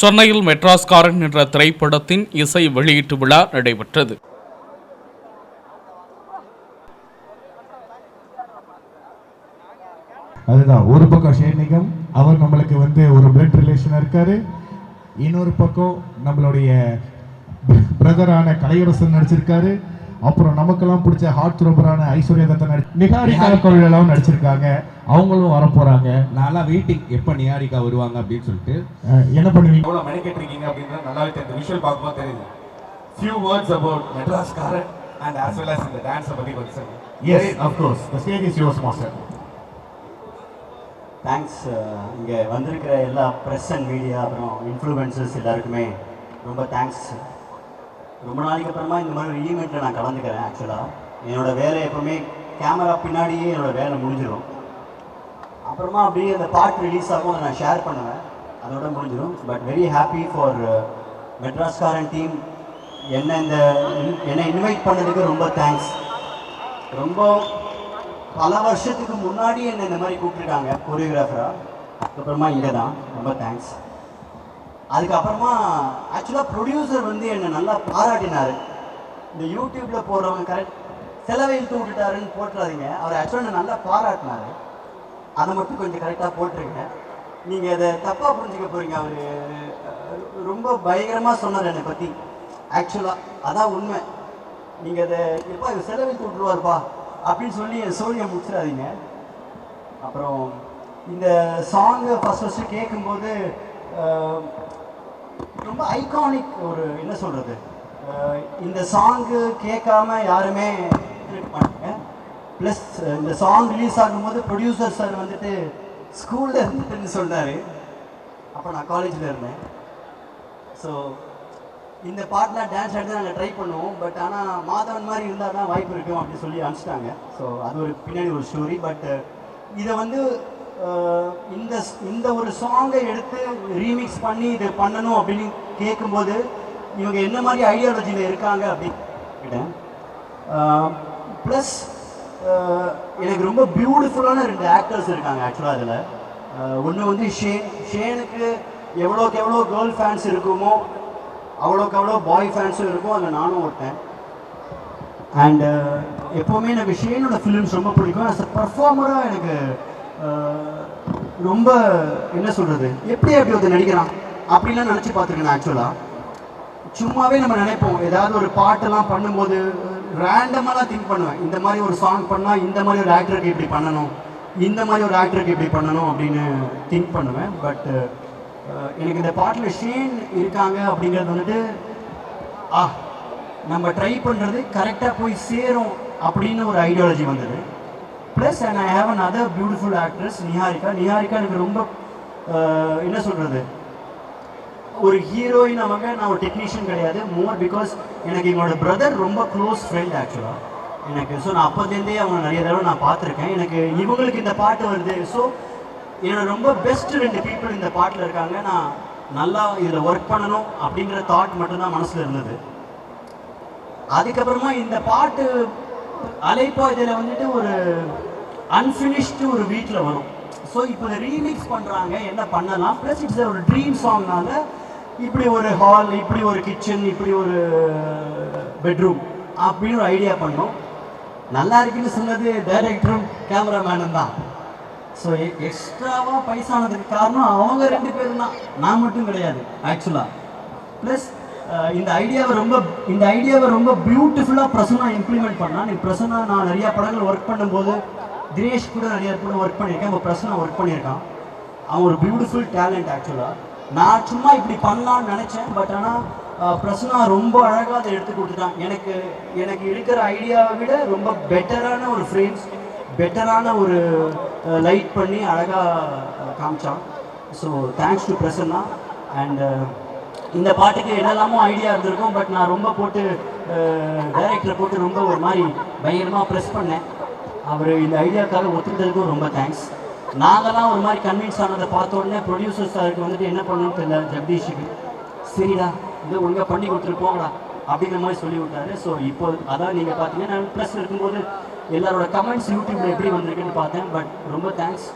சென்னையில் மெட்ராஸ்காரன் என்ற திரைப்படத்தின் இசை வெளியீட்டு விழா நடைபெற்றது. அதுதான் ஒரு பக்கம் ஷேனிகம் அவர் நம்மளுக்கு வந்து ஒரு பிளட் ரிலேஷன் இருக்காரு. இன்னொரு பக்கம் நம்மளுடைய பிரதரான கலையரசன் நடிச்சிருக்காரு. அப்புறம் நமக்கெல்லாம் பிடிச்ச ஹார்ட் த்ரோபரான ஐஸ்வர்யா தத்தன் நடிச்சு நிகாரிகா கோவிலெல்லாம் நடிச்சிருக்காங்க. அவங்களும் வர போறாங்க நான்லாம் வெயிட்டிங் எப்போ நியாரிகா வருவாங்க அப்படின்னு சொல்லிட்டு. என்ன பண்ணுவீங்க? எவ்வளோ மெனக்கெட்டிருக்கீங்க அப்படின்றது நல்லாவே தெரியுது. விஷுவல் பார்க்கும்போது தெரியுது. ஃபியூ வேர்ட்ஸ் அபவுட் மெட்ராஸ் காரன் அண்ட் ஆஸ் வெல் அஸ் இந்த டான்ஸை பற்றி கொஞ்சம் சொல்லுங்க. Yes of course the stage is yours master thanks இங்கே வந்திருக்கிற எல்லா ப்ரெஸ் அண்ட் மீடியா அப்புறம் இன்ஃப்ளூயன்சர்ஸ் எல்லாருக்குமே ரொம்ப தேங்க்ஸ் ரொம்ப நாளைக்கு அப்புறமா இந்த மாதிரி ஒரு ஈவெண்ட்டில் நான் கலந்துக்கிறேன் ஆக்சுவலாக என்னோட வேலை எப்பவுமே கேமரா பின்னாடியே என்னோட வேலை முடிஞ்சிடும் அப்புறமா அப்படியே அந்த பாட்டு ரிலீஸ் ஆகும் அதை நான் ஷேர் பண்ணுவேன். அதோட முடிஞ்சிடும். பட் வெரி ஹாப்பி ஃபார் மெட்ராஸ்காரன் டீம் என்ன இந்த என்னை இன்வைட் பண்ணதுக்கு ரொம்ப தேங்க்ஸ் ரொம்ப பல வருஷத்துக்கு முன்னாடி என்ன இந்த மாதிரி கூப்பிட்டுருக்காங்க கொரியோகிராஃபராக அதுக்கப்புறமா இங்கே தான் ரொம்ப தேங்க்ஸ் அதுக்கப்புறமா ஆக்சுவலாக ப்ரொடியூசர் வந்து என்னை நல்லா பாராட்டினார். இந்த யூடியூப்பில் போடுறவங்க கரெக்ட் செலவை இழுத்து விட்டுட்டாருன்னு போட்டுறாதீங்க. அவர் ஆக்சுவலாக என்னை நல்லா பாராட்டினார். அதை மட்டும் கொஞ்சம் கரெக்டாக போட்டிருங்க. நீங்கள் அதை தப்பாக புரிஞ்சுக்க போகிறீங்க அவர் ரொம்ப பயங்கரமாக சொன்னார் என்னை பற்றி ஆக்சுவலாக அதான் உண்மை. நீங்கள் அதை எப்பா இவர் செலவில் விட்டுருவாருப்பா அப்படின்னு சொல்லி என் சோழியை முடிச்சிடாதீங்க. அப்புறம் இந்த சாங்கு ஃபஸ்ட் ஃபஸ்ட்டு கேட்கும்போது ரொம்ப ஐகானிக் ஒரு என்ன சொல்கிறது இந்த சாங்கு கேட்காம யாருமே இருக்க பண்ண ப்ளஸ் uh, இந்த சாங் ரிலீஸ் ஆகும்போது ப்ரொடியூசர் சார் வந்துட்டு ஸ்கூலில் இருந்துட்டுன்னு சொன்னார். அப்போ நான் காலேஜில் இருந்தேன். ஸோ இந்த பாட்டெலாம் டான்ஸ் ஆடி தான் நாங்கள் ட்ரை பண்ணுவோம். பட் ஆனால் மாதவன் மாதிரி இருந்தால் தான் வாய்ப்பு இருக்கும் அப்படின்னு சொல்லி அனுப்பிச்சிட்டாங்க. ஸோ அது ஒரு பின்னாடி ஒரு ஸ்டோரி பட் uh, இதை வந்து uh, இந்த இந்த ஒரு சாங்கை எடுத்து ரீமிக்ஸ் பண்ணி இதை பண்ணணும் அப்படின்னு கேட்கும்போது இவங்க என்ன மாதிரி ஐடியாலஜியில் இருக்காங்க அப்படின்னு ப்ளஸ் எனக்கு ரொம்ப பியூட்டிஃபுல்லான ரெண்டு ஆக்டர்ஸ் இருக்காங்க ஆக்சுவலாக அதில். ஒன்று வந்து ஷேன் ஷேனுக்கு எவ்வளோக்கு எவ்வளோ கேர்ள் ஃபேன்ஸ் இருக்குமோ அவ்வளோக்கு அவ்வளோ பாய் ஃபேன்ஸும் இருக்கும் அதில் நானும் ஒருத்தன். அண்டு எப்போவுமே எனக்கு ஷேனோட ஃபிலிம்ஸ் ரொம்ப பிடிக்கும். அஸ் அ பர்ஃபார்மராக எனக்கு ரொம்ப என்ன சொல்கிறது எப்படி அப்படி ஒருத்தர் நடிக்கிறான்? அப்படிலாம் நினச்சி பார்த்துருக்கேன் ஆக்சுவலாக சும்மாவே நம்ம நினைப்போம் ஏதாவது ஒரு பாட்டெல்லாம் பண்ணும்போது ரேண்டமெல்லாம் திங்க் பண்ணுவேன். இந்த மாதிரி ஒரு சாங் பண்ணால் இந்த மாதிரி ஒரு ஆக்டருக்கு இப்படி பண்ணணும். இந்த மாதிரி ஒரு ஆக்டருக்கு இப்படி பண்ணணும் அப்படின்னு திங்க் பண்ணுவேன். பட் uh, எனக்கு இந்த பாட்டில் ஷேன் இருக்காங்க அப்படிங்கிறது வந்துட்டு ஆ நம்ம ட்ரை பண்ணுறது கரெக்டாக போய் சேரும் அப்படின்னு ஒரு ஐடியாலஜி வந்தது. Plus and I have another beautiful actress Niharika Niharika எனக்கு ரொம்ப uh, என்ன சொல்கிறது ஒரு ஹீரோயின் அவங்க நான் ஒரு டெக்னீஷியன் கிடையாது. மோர் பிகாஸ் எனக்கு எங்களோட பிரதர் ரொம்ப க்ளோஸ் ஃப்ரெண்ட் ஆக்சுவலாக எனக்கு ஸோ நான் அப்போதுலேருந்தே அவங்க நிறைய தடவை நான் பார்த்துருக்கேன். எனக்கு இவங்களுக்கு இந்த பாட்டு வருது. ஸோ என்னோட ரொம்ப பெஸ்ட் ரெண்டு பீப்புள் இந்த பாட்டில் இருக்காங்க. நான் நல்லா இதில் ஒர்க் பண்ணணும் அப்படிங்கிற தாட் மட்டும்தான் மனசில் இருந்தது. அதுக்கப்புறமா இந்த பாட்டு அலைப்பா இதில் வந்துட்டு ஒரு அன்ஃபினிஷ்டு ஒரு வீட்டில் வரும். ஸோ இப்போ ரீமிக்ஸ் பண்ணுறாங்க என்ன பண்ணலாம்? ப்ளஸ் இட்ஸ் ஒரு ட்ரீம் சாங்னால இப்படி ஒரு ஹால் இப்படி ஒரு கிச்சன் இப்படி ஒரு பெட்ரூம் அப்படின்னு ஒரு ஐடியா பண்ணோம். நல்லா இருக்குன்னு சொன்னது டைரக்டரும் கேமராமேனும் தான். ஸோ எக்ஸ்ட்ராவாக பைசானதுக்கு காரணம் அவங்க ரெண்டு பேரும் தான். நான் மட்டும் கிடையாது ஆக்சுவலாக ப்ளஸ் இந்த ஐடியாவை ரொம்ப இந்த ஐடியாவை ரொம்ப பியூட்டிஃபுல்லாக பிரசனா இம்ப்ளிமெண்ட் பண்ணா நீ பிரசனா நான் நிறையா படங்கள் ஒர்க் பண்ணும்போது தினேஷ் கூட நிறைய படம் ஒர்க் பண்ணியிருக்கேன். இப்போ பிரசனா ஒர்க் பண்ணியிருக்கான். அவன் ஒரு பியூட்டிஃபுல் டேலண்ட் ஆக்சுவலாக நான் சும்மா இப்படி பண்ணலான்னு நினச்சேன் பட் ஆனால் பிரசனா ரொம்ப அழகாக அதை எடுத்து கொடுத்துட்டான். எனக்கு எனக்கு இருக்கிற ஐடியாவை விட ரொம்ப பெட்டரான ஒரு ஃப்ரேம்ஸ் பெட்டரான ஒரு லைட் பண்ணி அழகாக காமிச்சான். So thanks to Prasanna. And இந்த பாட்டுக்கு என்னெல்லாமோ ஐடியா இருந்திருக்கும் பட் நான் ரொம்ப போட்டு டைரக்டரை போட்டு ரொம்ப ஒரு மாதிரி பயங்கரமாக ப்ரெஸ் பண்ணேன். அவர் இந்த ஐடியாக்காக ஒத்துக்கிட்டதுக்கும் ரொம்ப தேங்க்ஸ் நாங்களாம் ஒரு மாதிரி கன்வின்ஸ் ஆனதை பார்த்த உடனே ப்ரொடியூசர் சாருக்கு வந்துட்டு என்ன பண்ணணும்னு தெரியல ஜெகதீஷுக்கு சரிடா இது ஒழுங்காக பண்ணி கொடுத்துருப்போங்கடா அப்படிங்கிற மாதிரி சொல்லி விட்டாரு. ஸோ இப்போ அதான் நீங்கள் பார்த்தீங்கன்னா நான் ப்ளஸ் இருக்கும்போது எல்லாரோட கமெண்ட்ஸ் யூடியூப்பில் எப்படி வந்திருக்குன்னு பார்த்தேன். பட் ரொம்ப தேங்க்ஸ்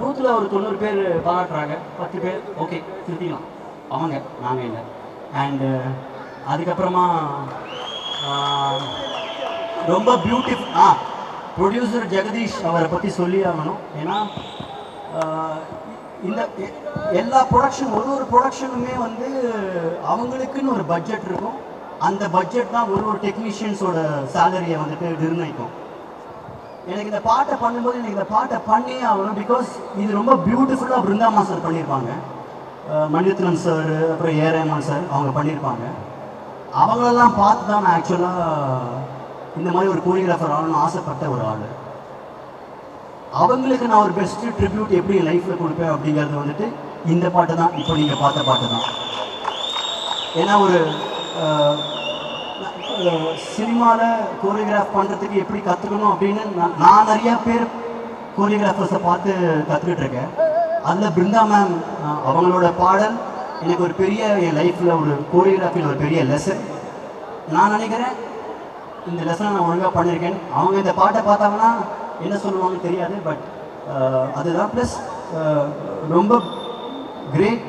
நூற்றில் ஒரு தொண்ணூறு பேர் பாராட்டுறாங்க. பத்து பேர் ஓகே திருத்திக்கலாம் அவங்க நாங்கள் இல்லை. அண்டு அதுக்கப்புறமா ரொம்ப பியூட்டிஃபுல் ஆ ப்ரொடியூசர் ஜெகதீஷ் அவரை பற்றி சொல்லி ஆகணும் ஏன்னா இந்த எ- எல்லா ப்ரொடக்ஷன் ஒரு ஒரு ப்ரொடக்ஷனுமே வந்து அவங்களுக்குன்னு ஒரு பட்ஜெட் இருக்கும். அந்த பட்ஜெட் தான் ஒரு ஒரு டெக்னீஷியன்ஸோட சேலரியை வந்துட்டு நிர்ணயிக்கும். எனக்கு இந்த பாட்டை பண்ணும்போது எனக்கு இந்த பாட்டை பண்ணியே ஆகணும் பிகாஸ் இது ரொம்ப பியூட்டிஃபுல்லாக பிருந்தாமா சார் பண்ணியிருப்பாங்க. அஹ் மணிரத்னம் சார் அப்புறம் ஏ ரஹ்மான் சார் அவங்க பண்ணியிருப்பாங்க. அவங்களெல்லாம் பார்த்து தான் நான் ஆக்சுவலாக இந்த மாதிரி ஒரு கோரியோகிராஃபர் ஆகணும்னு ஆசைப்பட்ட ஒரு ஆள். அவங்களுக்கு நான் ஒரு பெஸ்ட் ட்ரிபியூட் எப்படி லைஃப்பில் கொடுப்பேன் அப்படிங்கிறது வந்துட்டு இந்த பாட்டு தான். இப்போ நீங்கள் பார்த்த பாட்டு தான். ஏன்னா ஒரு சினிமாவில் கோரியோகிராஃப் பண்ணுறதுக்கு எப்படி கற்றுக்கணும் அப்படின்னு நான் நான் நிறையா பேர் கோரியோகிராஃபர்ஸை பார்த்து கற்றுக்கிட்டு இருக்கேன். அதில் பிருந்தா மேம் அவங்களோட பாடல் எனக்கு ஒரு பெரிய என் லைஃப்பில் ஒரு கோரியோகிராஃபியில் ஒரு பெரிய லெசன் நான் நினைக்கிறேன் இந்த லெசனை நான் ஒழுங்காக பண்ணியிருக்கேன். அவங்க இந்த பாட்டை பார்த்தாங்கன்னா என்ன சொல்லுவாங்கன்னு தெரியாது பட் அதுதான். ப்ளஸ் ரொம்ப கிரேட்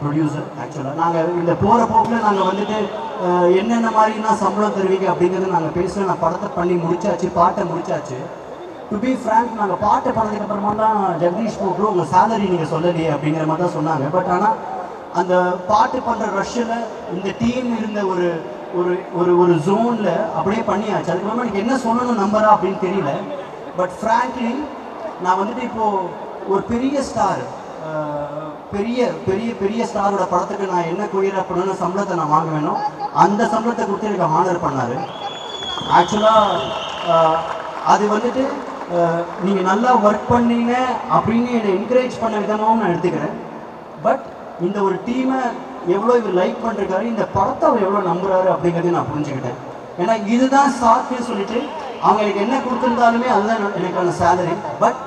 ப்ரொடியூசர் ஆக்சுவலாக நாங்கள் இந்த போகிற போக்கில் நாங்கள் வந்துட்டு என்னென்ன மாதிரினா சம்பளம் தருவீங்க அப்படிங்கிறது நாங்கள் பேசுகிறோம் நான் படத்தை பண்ணி முடிச்சாச்சு பாட்டை முடிச்சாச்சு. டு பி ஃப்ரேங்க் நாங்கள் பாட்டை பண்ணதுக்கப்புறமா தான் ஜெகதீஷ் ப்ரோ உங்கள் சேலரி நீங்கள் சொல்லலையே அப்படிங்கிற மாதிரி தான் சொன்னாங்க. பட் ஆனால் அந்த பாட்டு பண்ணுற ரஷ்ஷில் இந்த டீம் இருந்த ஒரு ஒரு ஒரு ஒரு ஜோனில் அப்படியே பண்ணியாச்சு. அதுக்கப்புறமா எனக்கு என்ன சொல்லணும் நம்பரா அப்படின்னு தெரியல. பட் ஃப்ராங்க்லி நான் வந்துட்டு இப்போது ஒரு பெரிய ஸ்டார் பெரிய பெரிய பெரிய ஸ்டாரோட படத்துக்கு நான் என்ன கொரியரா பண்ணணும் சம்பளத்தை நான் வாங்க வேணும். அந்த சம்பளத்தை கொடுத்து எனக்கு ஆனர் பண்ணார். ஆக்சுவலாக அது வந்துட்டு நீங்கள் நல்லா ஒர்க் பண்ணீங்க அப்படின்னு என்னை என்கரேஜ் பண்ண விதமாகவும் நான் எடுத்துக்கிறேன். பட் இந்த ஒரு டீமை எவ்வளோ இவர் லைக் பண்ணிருக்காரு இந்த படத்தை அவர் எவ்வளோ நம்புறாரு அப்படிங்கிறதையும் நான் புரிஞ்சுக்கிட்டேன். ஏன்னா இதுதான் சாக்குன்னு சொல்லிட்டு அவங்க எனக்கு என்ன கொடுத்துருந்தாலுமே அதுதான் எனக்கான salary but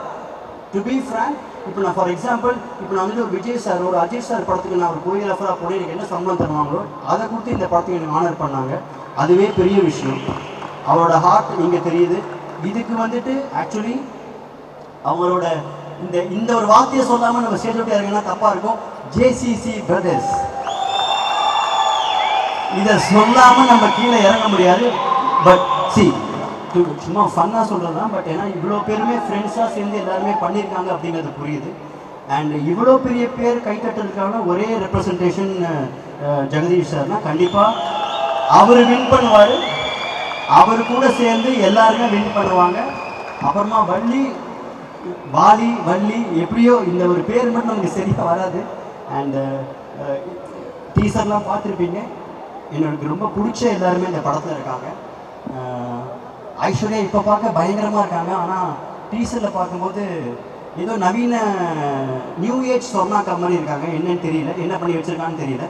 to be frank இப்போ நான் ஃபார் எக்ஸாம்பிள் இப்போ நான் வந்து ஒரு விஜய் சார் ஒரு அஜய் சார் படத்துக்கு நான் ஒரு கோரியோகிராஃபராக போனேன் எனக்கு என்ன சம்பளம் தருவாங்களோ அதை கொடுத்து இந்த படத்துக்கு எனக்கு ஆனர் பண்ணாங்க. அதுவே பெரிய விஷயம். அவரோட ஹார்ட் இங்கே தெரியுது. இதுக்கு வந்துட்டு ஆக்சுவலி அவங்களோட இந்த இந்த ஒரு வார்த்தையை சொல்லாமல் நம்ம ஸ்டேஜ் விட்டு இறங்கினா தப்பாக இருக்கும். ஜேசிசி பிரதர்ஸ் இதை சொல்லாமல் நம்ம கீழே இறங்க முடியாது. பட் சி சும்மா ஃபன்னாக சொல்கிறது தான் பட் ஏன்னா இவ்வளோ பேருமே ஃப்ரெண்ட்ஸாக சேர்ந்து எல்லாருமே பண்ணியிருக்காங்க அப்படிங்கிறது புரியுது. அண்ட் இவ்வளோ பெரிய பேர் கைத்தட்டுறதுக்கான ஒரே ரெப்ரசன்டேஷன் ஜெகதீஷ் சார்னா கண்டிப்பாக அவர் வின் பண்ணுவார். அவர் கூட சேர்ந்து எல்லாருமே வின் பண்ணுவாங்க. அப்புறமா வள்ளி வாலி வள்ளி எப்படியோ இந்த ஒரு பேர் மட்டும் நமக்கு சரியாக வராது. அண்டு டீசர்லாம் பார்த்துருப்பீங்க. எனக்கு ரொம்ப பிடிச்ச எல்லாருமே இந்த படத்தில் இருக்காங்க. ஐஸ்வர்யா இப்போ பார்க்க பயங்கரமாக இருக்காங்க. ஆனால் டீசரில் பார்க்கும்போது ஏதோ நவீன நியூ ஏஜ் சொர்ணாக்கா மாதிரி இருக்காங்க. என்னன்னு தெரியல. என்ன பண்ணி வச்சிருக்கான்னு தெரியல.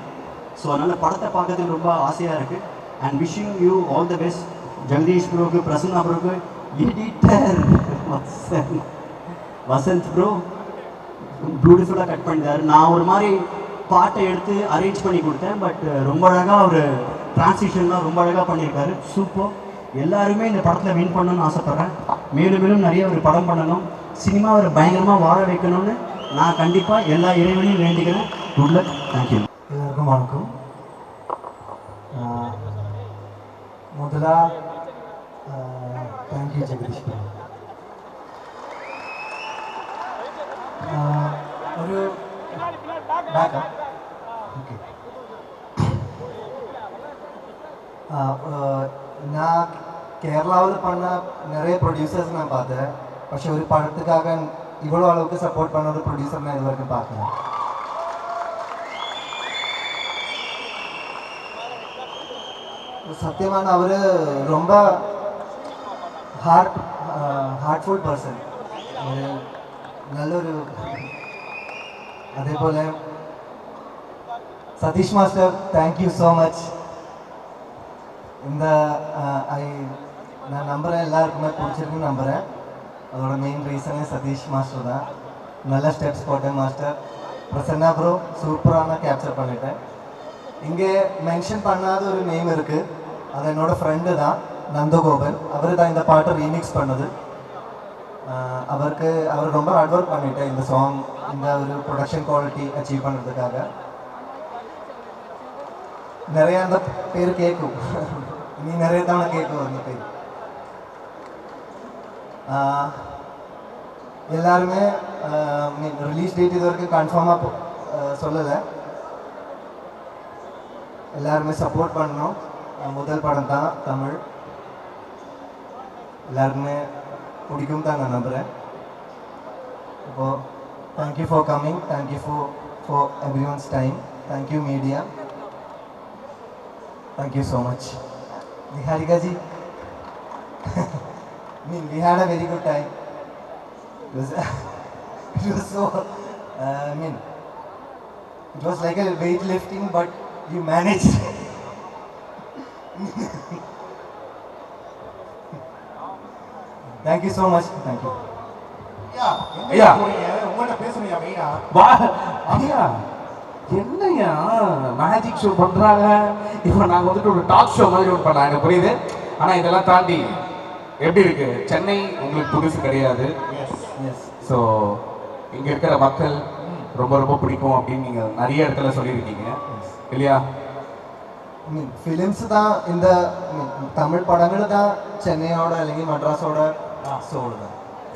ஸோ அதனால் படத்தை பார்க்கறதுக்கு ரொம்ப ஆசையாக இருக்குது and wishing you all the best Jagadish ப்ரோக்கு Prasanna ப்ரோக்கு எடிட்டர் வசந்த். ப்ரோ பியூட்டிஃபுல்லாக கட் பண்ணிட்டார். நான் ஒரு மாதிரி பாட்டை எடுத்து அரேஞ்ச் பண்ணி கொடுத்தேன். பட் ரொம்ப அழகாக அவர் டிரான்ஸ்லேஷன்லாம் ரொம்ப அழகாக பண்ணியிருக்காரு. சூப்பர் எல்லாருமே இந்த படத்தில் வின் பண்ணணும்னு ஆசைப்பட்றேன். மேலும் மேலும் நிறைய ஒரு படம் பண்ணணும். சினிமா ஒரு பயங்கரமாக வாழ வைக்கணும்னு நான் கண்டிப்பாக எல்லா இறைவனையும் வேண்டிக்கிறேன் குட் லக் தேங்க்யூ எல்லாருக்கும் வணக்கம். முதலா தேங்க்யூ ஜெகதீஷ் ஒரு பேக்கப் நான் கேரளாவில் பண்ண நிறைய ப்ரொடியூசர்ஸ் நான் பார்த்தேன் പക്ഷെ ഒരു പടത്തുക്കാക ഇവളോ அளவுக்கு சப்போர்ட் பண்ண ஒரு ப்ரொடியூசர் நான் இது வரைக்கும் பார்க்கல സത്യമാണ് അവർ ரொம்ப ഹാർട്ട് ഹാർട്ട്ഫുൾ പേഴ്സൺ ഒരു നല്ലൊരു അതേപോലെ Satish master thank you so much இந்த ஐ நான் நம்புகிறேன் எல்லாருக்குமே பிடிச்சிருக்குன்னு நம்புகிறேன் அதோட மெயின் ரீசனே சதீஷ் மாஸ்டர் தான். நல்ல ஸ்டெப்ஸ் போட்டேன் மாஸ்டர் பிரசன்னா ப்ரோ சூப்பரான கேப்சர் பண்ணிட்டேன். இங்கே மென்ஷன் பண்ணாத ஒரு நேம் இருக்குது அது என்னோடய ஃப்ரெண்டு தான் நந்தகோபன். அவர் தான் இந்த பாட்டை ரீமிக்ஸ் பண்ணது. அவருக்கு அவர் ரொம்ப ஹார்ட் ஒர்க் பண்ணிட்டேன் இந்த சாங் இந்த ஒரு ப்ரொடக்ஷன் குவாலிட்டி அச்சீவ் பண்ணுறதுக்காக நிறைய அந்த பேர் கேட்கும் நீ நிறைய தவணை கேட்கும் அந்த பேர் ஆஹ், எல்லாருமே மீன் ரிலீஸ் டேட் இது வரைக்கும் கன்ஃபார்மாக சொல்லலை எல்லாருமே சப்போர்ட் பண்ணோம் அஹ் முதல் படம் தான் தமிழ் எல்லாருக்குமே பிடிக்கும் தான் நான் நம்புகிறேன் இப்போ thank you for coming thank you for for everyone's time thank you media Thank you so much. Niharika ji, I mean, we had a very good time. It was, it was so, uh, I mean, it was like a weightlifting, but you managed. Thank you so much. Thank you. Yeah. Yeah. Yeah. என்னங்க magic show பண்ணுறாங்க இப்போ நாங்கள் வந்துட்டு ஒரு talk show மாதிரி ஒன்று பண்ணலாம். எனக்கு புரியுது? ஆனால் இதெல்லாம் தாண்டி எப்படி இருக்கு? சென்னை உங்களுக்கு புதுசு கிடையாது. ஸோ இங்கே இருக்கிற மக்கள் ரொம்ப ரொம்ப பிடிக்கும் அப்படின்னு நீங்கள் நிறைய இடத்துல சொல்லியிருக்கீங்க. இல்லையா? ഫിലിംസ് தான் இந்த தமிழ் പടങ്ങൾ താ ചെന്നൈയോട് അല്ലെങ്കിൽ മദ്രാസോട്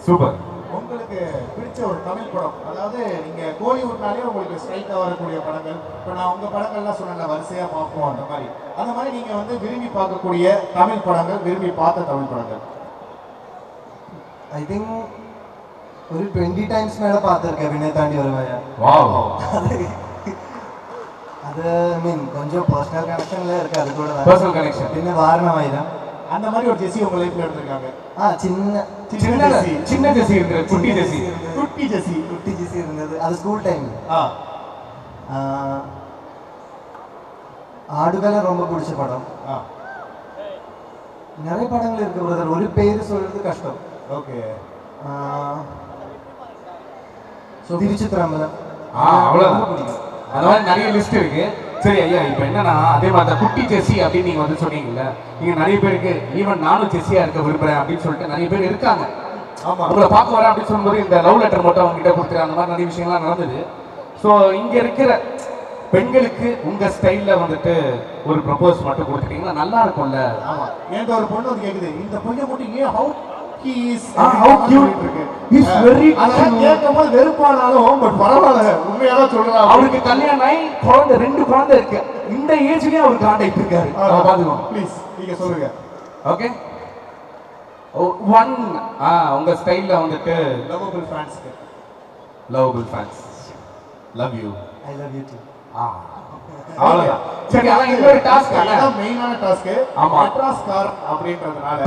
சூப்பர் உங்களுக்கு பிடிச்ச ஒரு தமிழ் படம். அதாவது நீங்கள் கோலிவுட்னாலே உங்களுக்கு ஸ்ட்ரைட்டாக வரக்கூடிய படங்கள். இப்போ நான் உங்கள் படங்கள்லாம் சொன்னல வரிசையாக பார்ப்போம் அந்த மாதிரி. அந்த மாதிரி நீங்கள் வந்து விரும்பி பார்க்கக்கூடிய தமிழ் படங்கள் விரும்பி பார்த்த தமிழ் படங்கள். ஐ திங்க் ஒரு டுவெண்ட்டி டைம்ஸ் மேலே பார்த்துருக்கேன் வினை தாண்டி வருவாயா அது மீன் கொஞ்சம் பர்சனல் கனெக்ஷன்ல இருக்கு அது கூட பர்சனல் கனெக்ஷன் பின்ன வாரணமாயிரம் அந்த மாதிரி ஒரு ஜெசி உங்க லைஃப்ல எடுத்திருக்காங்க ஆ சின்ன சின்ன ஜெசி சின்ன ஜெசி இருந்தது குட்டி ஜெசி. குட்டி ஜெசி குட்டி ஜெசி இருந்தது. அது ஸ்கூல் டைம் ஆ. ஆடுகளை ரொம்ப பிடிச்ச படம். நிறைய படங்கள் இருக்கு பிரதர் ஒரு பேர் சொல்றது கஷ்டம். ஓகே. திருச்சித்திரம்பலம் அவ்வளோதான் அதனால நிறைய லிஸ்ட் இருக்கு. சரி ஐயா இப்போ என்னன்னா அதே மாதிரி தான் குட்டி ஜெஸ்ஸி அப்படின்னு நீங்க வந்து சொன்னீங்கல்ல நீங்க நிறைய பேருக்கு ஈவன் நானும் ஜெஸ்ஸியா இருக்க விரும்புறேன் அப்படின்னு சொல்லிட்டு நிறைய பேர் இருக்காங்க. ஆமா. உங்களை பார்க்க வரேன் அப்படின்னு சொல்லும்போது இந்த லவ் லெட்டர் மட்டும் அவங்க கிட்ட கொடுத்துரு அந்த மாதிரி நிறைய விஷயங்கள்லாம் நடந்தது. ஸோ இங்க இருக்கிற பெண்களுக்கு உங்க ஸ்டைல்ல வந்துட்டு ஒரு ப்ரப்போஸ் மட்டும் கொடுத்துட்டீங்கன்னா நல்லா இருக்கும்ல. ஆமா. என்கிட்ட ஒரு பொண்ணு வந்து கேக்குது இந்த பையன் மட்டும் ஏன் how keys Ah, how cute. He's very அதெல்லாம். கேட்கும்போது வெறுப்பானாலும் பட் பரவாயில்ல. உண்மையா தான் அவருக்கு கல்யாணம் ஆகி குழந்தை ரெண்டு குழந்தை இருக்கு. இந்த ஏஜ்லயே அவர் காண்டாக்ட் இருக்காரு. நம்ம பாத்துக்கோம் ப்ளீஸ் நீங்க சொல்லுங்க. ஓகே ஒன் ஆ உங்க ஸ்டைல்ல வந்துட்டு lovable ஃபேன்ஸ்க்கு lovable fans love you I love you too அவ்வளவுதான். சரி அதான் இன்னொரு டாஸ்க் அதான் மெயினான டாஸ்க் ஆமா. மெட்ராஸ் கார் அப்படின்றதுனால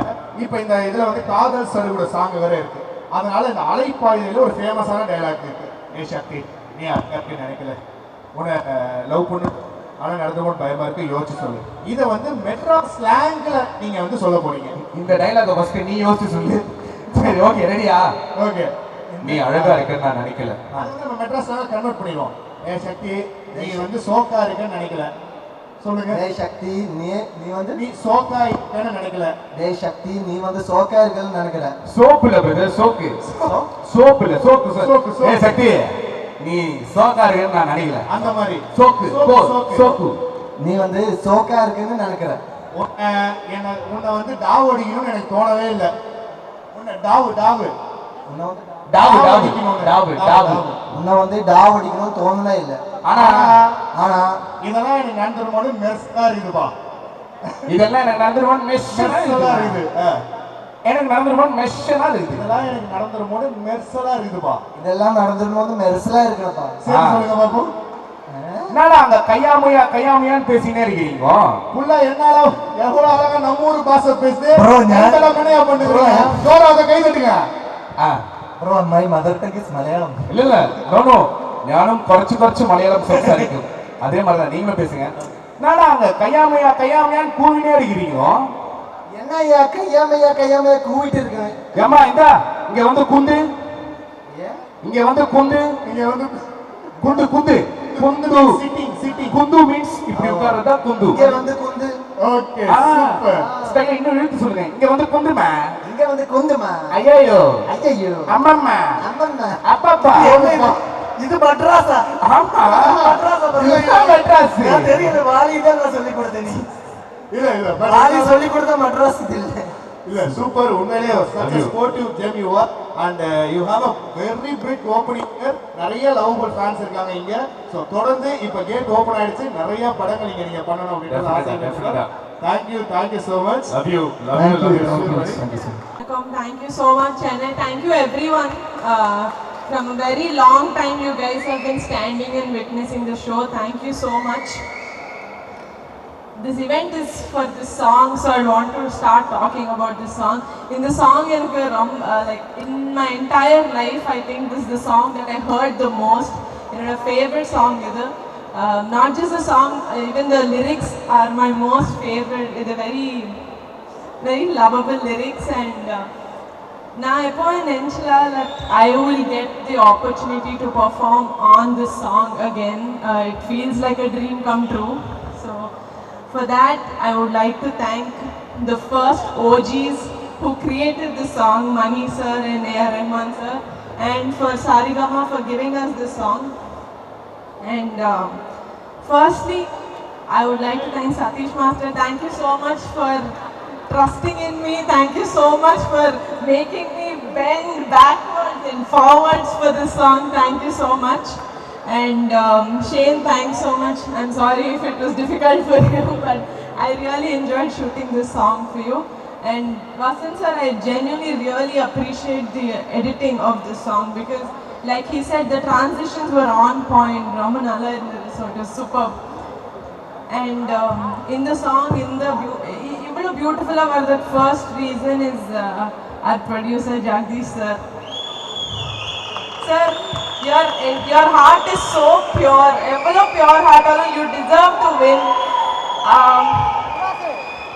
இப்போ இந்த இதுல வந்து காதல் சருகுட சாங் வேற இருக்கு. அதனால இந்த அலைப்பாயுதையில ஒரு ஃபேமஸான டயலாக் இருக்கு. ஏ சக்தி நீ அப்படி நினைக்கல? உன்னை லவ் பண்ணு. ஆனா நடந்துக்கணும் பயமா இருக்கு யோசிச்சு சொல்லு. இதை வந்து மெட்ராஸ் ஸ்லாங்ல நீங்க வந்து சொல்ல போறீங்க. இந்த டைலாக ஃபர்ஸ்ட் நீ யோசிச்சு சொல்லு. சரி ஓகே ரெடியா ஓகே நீ அழகா இருக்குன்னு நான் நினைக்கல. மெட்ராஸ் கன்வெர்ட் பண்ணிடுவோம். ஏ சக்தி நீ வந்து சோக்கா இருக்கன்னு நினைக்கல. சொல்லுங்க. டே சக்தி நீ நீ வந்து நீ சோக்கா இருக்கன்னு நினைக்கல. டே சக்தி நீ வந்து சோக்கா இருக்கன்னு நினைக்கிற சோப்பு இல்ல பிரதர் சோக்கு. சோப்பு இல்ல சோக்கு சோக்கு. ஏ சக்தி நீ சோக்கா இருக்குன்னு நான் நினைக்கல. அந்த மாதிரி. சோக்கு சோக்கு, போ, சோக்கு. சோக்கு. நீ வந்து சோக்கா இருக்குன்னு நினைக்கிற உன்னை என்ன உன்னை வந்து டாவ் அடிக்கணும்னு எனக்கு தோணவே இல்லை. உன்னை டாவு டாவு. உன்னை வந்து டாவு டாவு. டாவு டாவு. உன்னை வந்து டாவ் அடிக்கணும்னு தோணுனே இல்லை. ஆனா ஆனா இதெல்லாம் எனக்கு நடந்துருமோது மெர்ஸா இருக்குதுப்பா இதெல்லாம் எனக்கு நடந்துருவான் மெஷனா மெர்ஸலா இருக்குது. ஆ. எனக்கு நடந்துருவான் மெஷனா இருக்குது. இதெல்லாம் எனக்கு நடந்துருமோது மெர்ஸலா இருக்குதுப்பா. இதெல்லாம் நடந்துடும் போது மெரிசலா இருக்கிறப்பா சரி ஆ. சொல்லுங்க என்னடா அங்க கையாமையா கையாமையான்னு பேசினே இருக்கிறீங்க? புள்ள என்னால எவ்வளவு அழகா நம்ம ஊரு பாச பேசுது? மணியா பண்ணுங்க ஜோரா அதை கை தட்டுங்க. ആ bro my mother tongue is Malayalam இல்ல இல்ல நோ நோ ஞானம் குறைச்சு குறைச்சு மலையாளம் சம்சாரிக்கும் அதே மாதிரி தான் நீங்களும் பேசுங்க என்னடா அங்க கையாமையா கையாமையான்னு கூவினே இருக்கிறீங்க என்னய்யா கையாமையா கையாமையா கூவிட்டு இருக்கேன் ஏமா இந்தா இங்க வந்து குந்து ஏன் இங்க வந்து குந்து இங்க வந்து குந்து குந்து குந்து சிட்டிங் சிட்டிங் குந்து மீன்ஸ் இப்படி உட்கார்றதா குந்து இங்க வந்து குந்து ஓகே ஆ, சூப்பர் ஸ்டைலா இன்னும் இழுத்து சொல்லுங்க இங்க வந்து குந்துமா இங்க வந்து குந்துமா ஐயோ ஐயோ அம்மம்மா. அம்மம்மா. அப்பப்பா. இது மட்ராஸா? ஆமா. மட்ராஸா மெட்ராஸ். நான் தெரியல வாலி தான் நான் சொல்லி கொடுத்தேன் நீ. இல்ல இல்ல வாலி சொல்லி கொடுத்த மட்ராஸ் இல்லை. இல்ல சூப்பர். உண்மையிலேயே such a sportive gem you are. And uh, you have a very big opening here. நிறைய லவபிள் ஃபேன்ஸ் இருக்காங்க இங்க. சோ தொடர்ந்து இப்ப கேட் ஓபன் ஆயிடுச்சு. நிறைய படங்கள் இங்க நீங்க பண்ணணும் அப்படின்றது ஆசை definitely. Thank you thank you so much Love you. Love Thank you. Love you, you. thank you. Thank you. Welcome. Thank you so much, and thank you everyone. Uh, from a very long time, you guys have been standing and witnessing the show. Thank you so much. This event is for this song, so I want to start talking about this song. In the song, எனக்கு ரொம்ப, uh, like in my entire life, I think this is the song that I heard the most. என்னோட favorite song இது. um, not just the song, uh, even the lyrics are my most favorite. The very, very lovable lyrics and uh, now I point inshallah, I will get the opportunity to perform on this song again. Uh, it feels like a dream come true. So for that, I would like to thank the first OGs who created this song, Mani sir and A.R. Rahman sir, and for Sarigama for giving us this song. And um, firstly, I would like to thank Satish Master. Thank you so much for trusting in me. Thank you so much for making me bend backwards and forwards for this song. Thank you so much. And um, Shane, thanks so much. I'm sorry if it was difficult for you, but I really enjoyed shooting this song for you. And Vasan sir, I genuinely really appreciate the editing of this song because, like he said, the transitions were on point. In the resort was superb. And um, in the song, in the even beautiful about the first reason is uh, our producer Jagdish sir. Sir, your your heart is so pure. Ever pure heart, you deserve to win. Um,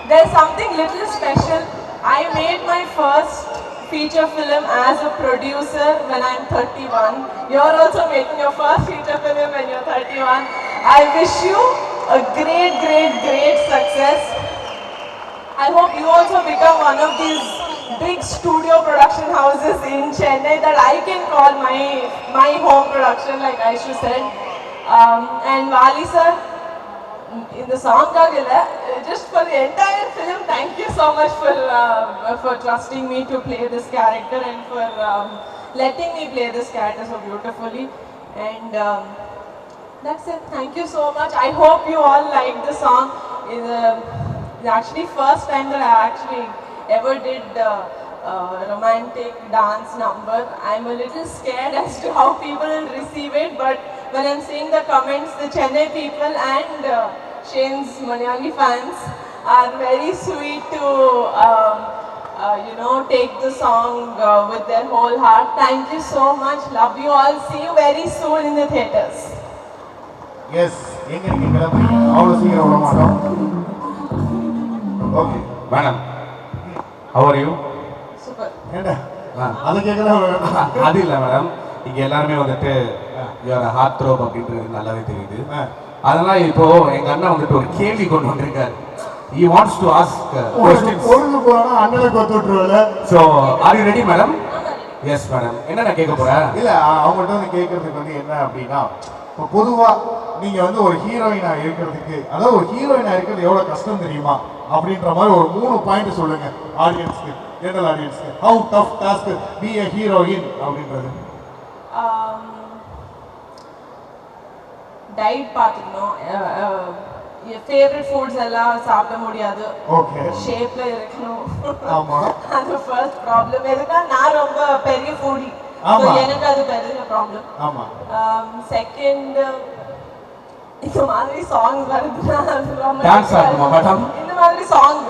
there's something little special. I made my first feature film as a producer when I'm 31. You're also making your first feature film when you're 31. I wish you a great, great, great success. I hope you also become one of these big studio production houses in Chennai that I can call my my home production, like Aisha said. Um, and Wali sir, in the song Gagila, just for the entire film, thank you so much for uh, for trusting me to play this character and for um, letting me play this character so beautifully. And um, that's it. Thank you so much. I hope you all like the song. It's, uh, it's actually first time that I actually ever did uh, uh romantic dance number. I'm a little scared as to how people will receive it, but when I'm seeing the comments, the Chennai people and uh, Shane's Malayali fans are very sweet to um, uh, you know take the song uh, with their whole heart. Thank you so much. Love you all. See you very soon in the theaters. Yes எங்க நீங்க கிளம்புறீங்க அவ்வளவு சீக்கிரம் விட மாட்டோம் okay madam how are you Super. ஏண்டா. அது கேட்கலாம் அது இல்லை மேடம் இங்க எல்லாருமே வந்துட்டு யுவர் ஹார்ட் த்ரோப் அப்படின்றது நல்லாவே தெரியுது. அதெல்லாம் இப்போ எங்க அண்ணன் வந்துட்டு ஒரு கேள்வி கொண்டு வந்திருக்காரு. He wants to ask uh, questions. பொழுது போனா அண்ணனை கொத்து விட்டுருவல so are you ready madam yes madam என்ன நான் கேட்க போறேன்? இல்ல அவங்கள்ட்ட வந்து கேட்கறதுக்கு வந்து என்ன அப்படின்னா இப்போ பொதுவா நீங்க வந்து ஒரு ஹீரோயினா இருக்கிறதுக்கு அதாவது ஒரு ஹீரோயினா இருக்கிறது எவ்வளவு கஷ்டம் தெரியுமா? அப்படின்ற மாதிரி ஒரு மூணு பாயிண்ட் சொல்லுங்க ஆடியன்ஸ்க்கு ஜெனரல் ஆடியன்ஸ்க்கு how tough task be a heroine அப்படின்றது. Um, டயட் பார்த்துக்கணும். ஃபேவரட் ஃபுட்ஸ் எல்லாம் சாப்பிட முடியாது. ஷேப்ல இருக்கணும். அது ஃபர்ஸ்ட் ப்ராப்ளம் எதுக்கா நான் ரொம்ப பெரிய ஃபுடி. எனக்கு அது பெரிய ப்ராப்ளம் ஆமா. செகண்ட் இந்த மாதிரி சாங் வருதுன்னா Dance ஆடணுமா, madam? இந்த மாதிரி சாங்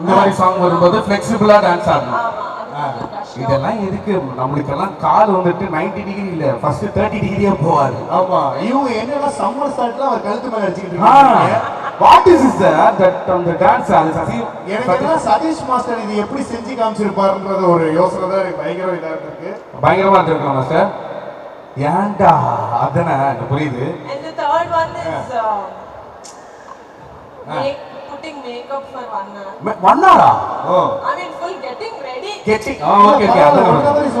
இந்த மாதிரி சாங் வரும்போது ஃபிளெக்சிபிளா டான்ஸ் ஆடணும் ஆமா அது கொஞ்சம் கஷ்டம் இதெல்லாம் எதுக்கு? நம்மளுக்கெல்லாம் கால் வந்துட்டு 90 டிகிரி இல்ல. ஃபர்ஸ்ட் தேர்ட்டி டிகிரியே போவாரு. ஆமா. இவங்க என்னன்னா சம்மர் ஸ்டார்ட்ல அவர் கழுத்து மேல அடிச்சுக்கிட்டு இருக்காங்க. வாட் இஸ் இஸ் தட் அந்த டான்ஸ் அது சசி எனக்கு சதீஷ் மாஸ்டர் இது எப்படி செஞ்சு காமிச்சிருப்பாருன்றது ஒரு யோசனை தான் எனக்கு பயங்கர இதா இருக்கு பயங்கரமா இருந்திருக்கோம் சார் ஏன்டா? அதானே எனக்கு புரியுது. And the third one is make, putting makeup for one hour. மண்ணாடா ஓ. I mean, full getting ready. Getting okay okay அதான்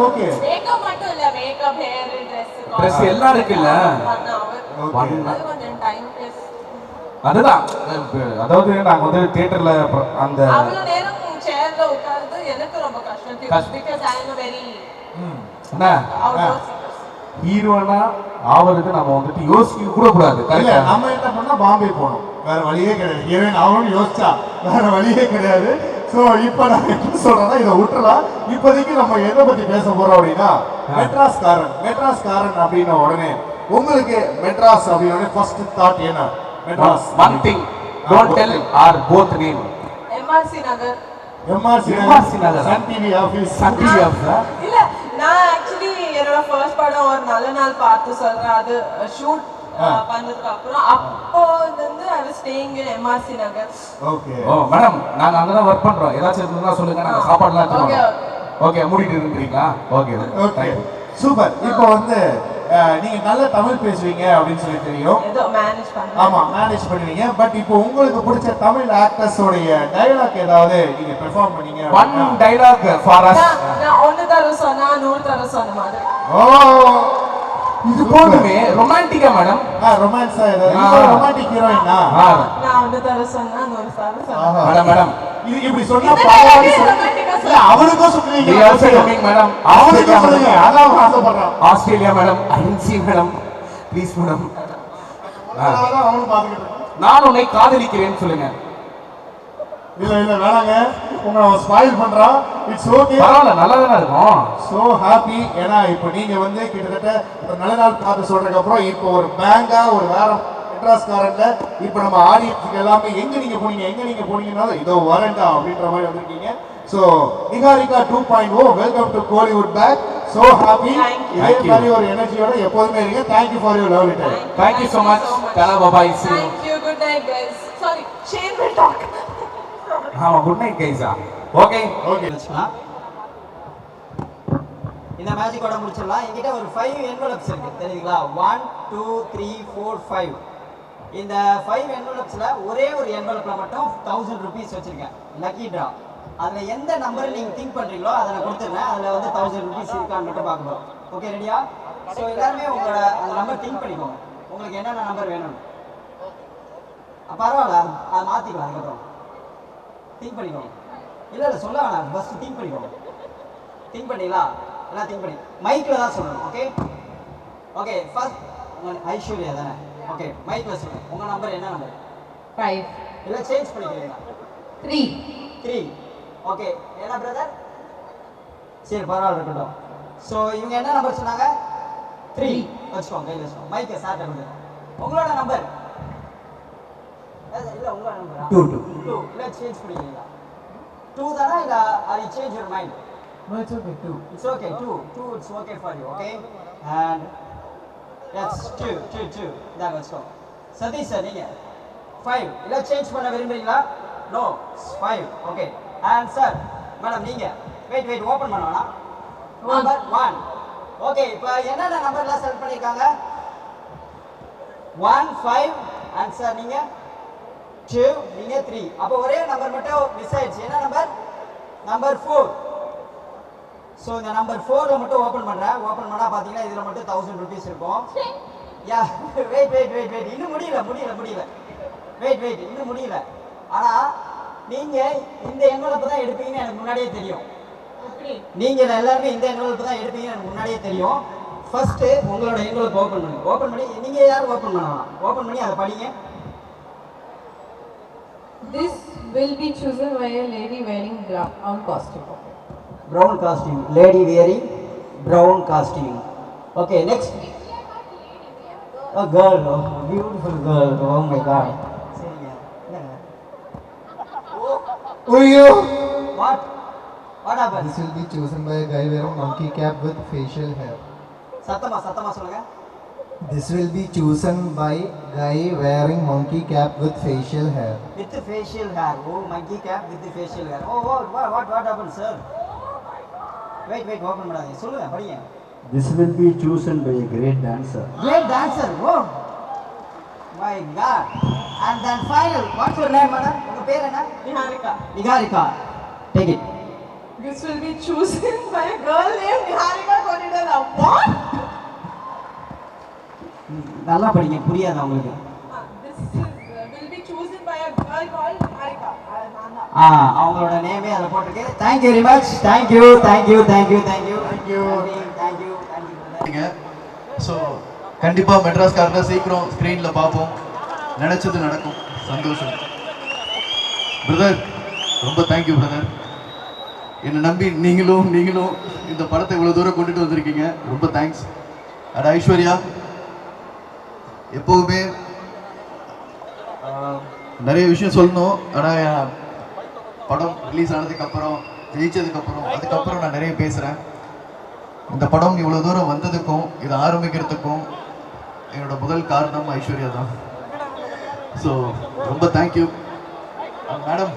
ஓகே Makeup மட்டும் இல்ல makeup, hair, dress, ட்ரெஸ் எல்லாம் இருக்குல்ல One hour. One அது கொஞ்சம் time waste. அதுதான். இப்ப அதாவது நாங்க வந்து தியேட்டர்ல அந்த அவ்வளவு நேரம் சேர்ல உட்கார்ந்து எனக்கு ரொம்ப கஷ்டம். பிகாஸ் ஐ வெரி என்ன? ஹீரோனா ஆவறதுக்கு நம்ம வந்துட்டு யோசிக்க கூட கூடாது இல்ல நம்ம என்ன பண்ணா பாம்பே போனோம். வேற வழியே கிடையாது. ஹீரோயின் அவனும் யோசிச்சா வேற வழியே கிடையாது. சோ இப்போ நான் என்ன சொல்றேன்னா இதை விட்டுறலாம் இப்போதைக்கு நம்ம எதை பத்தி பேச போறோம் அப்படின்னா மெட்ராஸ் காரன் மெட்ராஸ் காரன் அப்படின்ன உடனே உங்களுக்கு மெட்ராஸ் அப்படின்னா ஃபர்ஸ்ட் தாட் என்ன? Madras. One thing don't tell or both name MRC Nagar. MRC MRC Nagar. Sun TV office Sun TV ஆஃபீஸா இல்ல நான் ஆக்சுவலி என்னோட ஃபர்ஸ்ட் படம் ஒரு நல்ல நாள் பார்த்து சொல்றேன். அது ஷூட் பண்ணதுக்கு அப்புறம் அப்போ வந்து I was staying in MRC Nagar okay. Oh madam நாங்க அங்கதான் ஒர்க் பண்றோம். ஏதாச்சும் இருந்தா சொல்லுங்க. நாங்க சாப்பாடுலாம் எடுத்துருவோம் ஓகே மூடிட்டு இருக்கிறீங்களா ஓகே ஓகே. சூப்பர். இப்போ வந்து நீங்க நல்ல தமிழ் பேசுவீங்க அப்படின்னு சொல்லி தெரியும். ஆமா மேனேஜ் பண்ணுவீங்க. பட் இப்போ உங்களுக்கு பிடிச்ச தமிழ் ஆக்டர்ஸ் உடைய டயலாக் ஏதாவது நீங்க பெர்ஃபார்ம் பண்ணீங்க ஒன் டைலாக் ஃபார் அஸ் நான் ஒண்ணு தர சொன்னா நூறு தர சொன்ன மாதிரி. ஓ! இது போதுமே. ரொமான்டிக்கா மேடம் ரொமான்ஸா ஏதாவது? ஆ. ரொமான்டிக் ஹீரோயினா நான் ஒண்ணு தர சொன்னா நூறு தர சொன்னா. மேடம் மேடம் இது இப்படி சொன்னா இந்த அவனுக்கும் coming, madam. அவனுக்கும் சொல்லுங்க. அதான் ஆசைப்படுறான். Australia madam INC madam please madam. நான் உன்னை காதலிக்கிறேன்னு சொல்லுங்க. இல்ல இல்ல வேணாங்க. உங்களை அவன் ஸ்பாயில் பண்றான். இட்ஸ் ஓகே பரவாயில்ல நல்லா தானே இருக்கும். சோ ஹாப்பி ஏன்னா இப்போ நீங்க வந்து கிட்டத்தட்ட ஒரு நல்ல நாள் பார்த்து சொல்றதுக்கு அப்புறம் இப்போ ஒரு பேங்கா ஒரு வேற மெட்ராஸ் காரன்ல இப்போ நம்ம ஆடியன்ஸுக்கு எல்லாமே எங்க நீங்க போனீங்க எங்க நீங்க போனீங்கன்னாலும் இதோ வரேன்டா அப்படின்ற மாதிரி வந்திருக்கீங்க. So Niharika two point oh welcome to Kollywood back so happy Thank you. மாதிரி ஒரு எனர்ஜியோட எப்போதுமே இருங்க thank you for your love time thank you so much தலா பாபாய் சி Thank you. Good night, guys. Sorry, Shane will talk. ஆமா good night கைஸா okay okay இந்த மேஜிக்கோட முடிச்சிடலாம். என்கிட்ட ஒரு ஃபைவ் என்வலப்ஸ் இருக்கு. தெரியுங்களா one two three four five இந்த ஃபைவ் என்வலப்ஸில் ஒரே ஒரு என்வலப்பில் மட்டும் தௌசண்ட் ருபீஸ் வச்சுருக்கேன். லக்கி ட்ரா அதில் எந்த நம்பர் நீங்கள் திங்க் பண்ணுறீங்களோ அதை நான் கொடுத்துருந்தேன் அதில் வந்து தௌசண்ட் ருபீஸ் இருக்கான்னு மட்டும் பார்க்கணும். ஓகே ரெடியா ஸோ எல்லாருமே உங்களோட அந்த நம்பர் திங்க் பண்ணிக்கோங்க. உங்களுக்கு என்னென்ன நம்பர் வேணும்? பரவாயில்ல. அதை மாற்றிக்கலாம் அதுக்கப்புறம். திங்க் பண்ணிக்கோங்க. இல்லை இல்லை சொல்ல வேணாம். ஃபஸ்ட்டு திங்க் பண்ணிக்கோங்க. திங்க் பண்ணீங்களா? எல்லாம் திங்க் பண்ணி. மைக்கில் தான் சொல்லணும் ஓகே ஓகே ஃபர்ஸ்ட் உங்கள் ஐஸ்வர்யா தானே? ஓகே மைக்கில் சொல்லுங்கள் உங்கள் நம்பர் என்ன நம்பர் Five, இல்லை சேஞ்ச் பண்ணிக்கிறீங்களா? Three, த்ரீ ஓகே என்ன பிரதர் சரி பரவாயில்ல இருக்கட்டும். ஸோ இவங்க என்ன நம்பர் சொன்னாங்க? த்ரீ வச்சுக்கோங்க கையில் வச்சுக்கோங்க. மைக்கை சார் கொடுங்க. உங்களோட நம்பர் இல்லை உங்களோட நம்பர் டூ டூ டூ இல்லை சேஞ்ச் பண்ணிக்கிறீங்களா? டூ தானே? இல்லை அது change your mind No, it's okay, two. It's okay, two. Two, it's okay for you, okay? And that's two, two, two. Go. Sathish sir நீங்க. Five இல்லை change பண்ண விரும்புறீங்களா? No five okay and sir madam நீங்க. Wait wait open பண்ண வேணாம் number one okay இப்போ என்னென்ன நம்பர்லாம் செலக்ட் பண்ணியிருக்காங்க ஒன் ஃபைவ் அண்ட் சார் நீங்க. டூ நீங்க த்ரீ அப்போ ஒரே நம்பர் மட்டும் மிஸ் ஆயிடுச்சு. என்ன நம்பர் நம்பர் ஃபோர் ஸோ இந்த நம்பர் ஃபோரில் மட்டும் ஓப்பன் பண்ணுறேன் ஓப்பன் பண்ணால் பார்த்தீங்கன்னா இதில் மட்டும் தௌசண்ட் ருபீஸ் இருக்கும். Yeah wait wait wait wait இன்னும் முடியல முடியல முடியல. வெயிட் வெயிட் இன்னும் முடியல. ஆனால் நீங்கள் இந்த என்வலப்பு தான் எடுப்பீங்கன்னு எனக்கு முன்னாடியே தெரியும். நீங்கள் எல்லாருமே இந்த என்வலப்பு தான் எடுப்பீங்கன்னு எனக்கு முன்னாடியே தெரியும். ஃபர்ஸ்ட்டு உங்களோட என்வலப் ஓப்பன் பண்ணுங்க ஓப்பன் பண்ணி நீங்கள் யாரும் ஓப்பன் பண்ணலாம்? ஓப்பன் பண்ணி அதை படிங்க. This will be chosen by a lady wearing brown costume. brown costume. Lady wearing brown costume. Okay next. A girl oh, beautiful girl. Oh my god. Uyo! What? What happened? This will be chosen by a guy wearing monkey cap with facial hair. Satama, Satama, sir. This will be chosen by guy wearing monkey cap with facial hair. With the facial hair. Oh, monkey cap with the facial hair. Oh, what, what, what, what happened, sir? Wait, wait, open, Sulaga, This will be chosen by a great dancer. Great dancer, oh! My god and then final what's your name madam உங்க பேர் என்ன Niharika. Niharika take it This will be chosen by a girl named Niharika Konidala. What? நல்லா படிங்க புரியாது அவங்களுக்கு This is, uh, will be chosen by a girl called Harika. Uh, Nana. ஆ அவங்களோட நேமே அதில் போட்டிருக்கு thank you very much thank you thank you thank you thank you thank you thank you thank you so கண்டிப்பாக மெட்ராஸ் காரில் சீக்கிரம் ஸ்க்ரீனில் பார்ப்போம். நினச்சது நடக்கும். சந்தோஷம். பிரதர் ரொம்ப தேங்க்யூ பிரதர் என்னை நம்பி நீங்களும் நீங்களும் இந்த படத்தை இவ்வளோ தூரம் கொண்டுட்டு வந்திருக்கீங்க. ரொம்ப தேங்க்ஸ் அட ஐஸ்வர்யா எப்போவுமே நிறைய விஷயம் சொல்லணும். ஆனால் படம் ரிலீஸ் ஆனதுக்கப்புறம் ஜெயிச்சதுக்கப்புறம் அதுக்கப்புறம் நான் நிறைய பேசுகிறேன் இந்த படம் இவ்வளோ தூரம் வந்ததுக்கும் இதை ஆரம்பிக்கிறதுக்கும் என்னோட முதல் காரணம் ஐஸ்வர்யா தான். ஸோ ரொம்ப thank you madam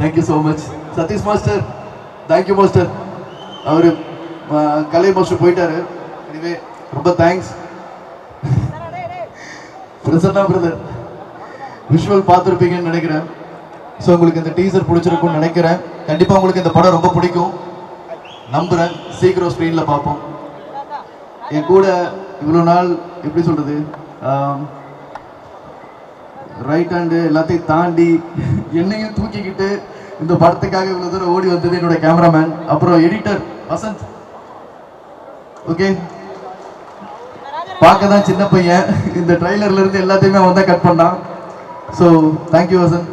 thank you so much Sathish master thank you master our Kalai master போயிட்டாரு. எனவே ரொம்ப தேங்க்ஸ் பிரசன்னா பிரதர் விஷுவல் பார்த்துருப்பீங்கன்னு நினைக்கிறேன். ஸோ உங்களுக்கு இந்த டீசர் பிடிச்சிருக்கும்னு நினைக்கிறேன். கண்டிப்பாக உங்களுக்கு இந்த படம் ரொம்ப பிடிக்கும். நம்புகிறேன் சீக்கிரம் ஸ்க்ரீனில் பார்ப்போம். என் கூட இவ்வளோ நாள் எப்படி சொல்கிறது ரைட் ஹேண்டு எல்லாத்தையும் தாண்டி என்னையும் தூக்கிக்கிட்டு இந்த படத்துக்காக இவ்வளோ தூரம் ஓடி வந்தது என்னோட கேமராமேன் அப்புறம் எடிட்டர் வசந்த். ஓகே பார்க்க தான் சின்ன பையன். இந்த ட்ரைலர்லேருந்து எல்லாத்தையுமே அவன் தான் கட் பண்ணான். So thank you Vasanth.